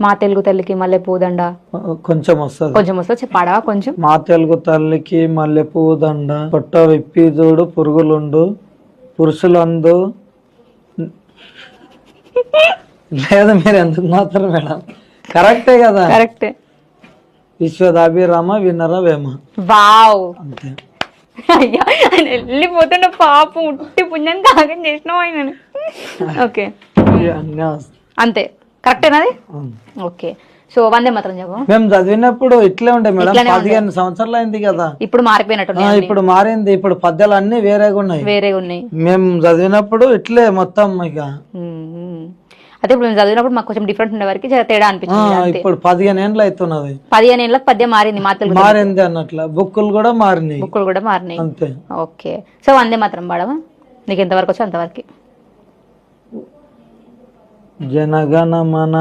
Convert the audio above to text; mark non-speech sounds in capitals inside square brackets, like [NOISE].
మా తెలుగు తల్లికి మల్లె పూదండ కొంచెం వస్తుంది. కొంచెం వస్తుంది. పాడవా కొంచెం. మా తెలుగు తల్లికి మల్లె పువ్వు దండ పొట్ట విప్పి చూడు పురుగులుండు. పురుషులందు. లేదు మీరు ఎందుకు మాత్రం మేడం. కరెక్టే కదా? కరెక్ట్. విశ్వదాభిరామ వినర వేమ. వావ్. అంతే. అయ్యా ఆయన వెళ్ళిపోతుండ పాపం ఉట్టి పుణ్యాన్ని కాగం చేసినావు ఆయన [LAUGHS] ఓకే. అంతే. కరెక్టేనాది. ఓకే. సో వందే మాత్రం చెప్పు. మేము చదివినప్పుడు ఇట్లే ఉండే మేడం. పదిహేను సంవత్సరాలు అయింది కదా. ఇప్పుడు మారిపోయినట్టు ఇప్పుడు మారింది. ఇప్పుడు పద్యాలు అన్ని వేరేగా ఉన్నాయి. వేరే ఉన్నాయి. మేము చదివినప్పుడు ఇట్లే మొత్తం ఇక. అదే ఇప్పుడు మేము చదివినప్పుడు మాకు కొంచెం డిఫరెంట్ ఉండే వరకు తేడా అనిపించింది ఇప్పుడు పదిహేను ఏండ్లు అవుతున్నది. పదిహేను ఏళ్ళకి పద్యం మారింది మా తెలుగు మారింది అన్నట్ల. బుక్కులు కూడా మారినాయి. బుక్కులు కూడా మారినాయి. అంతే. ఓకే. సో వందే మాత్రం పాడవా నీకు ఎంతవరకు వచ్చో అంతవరకు. जनगण मन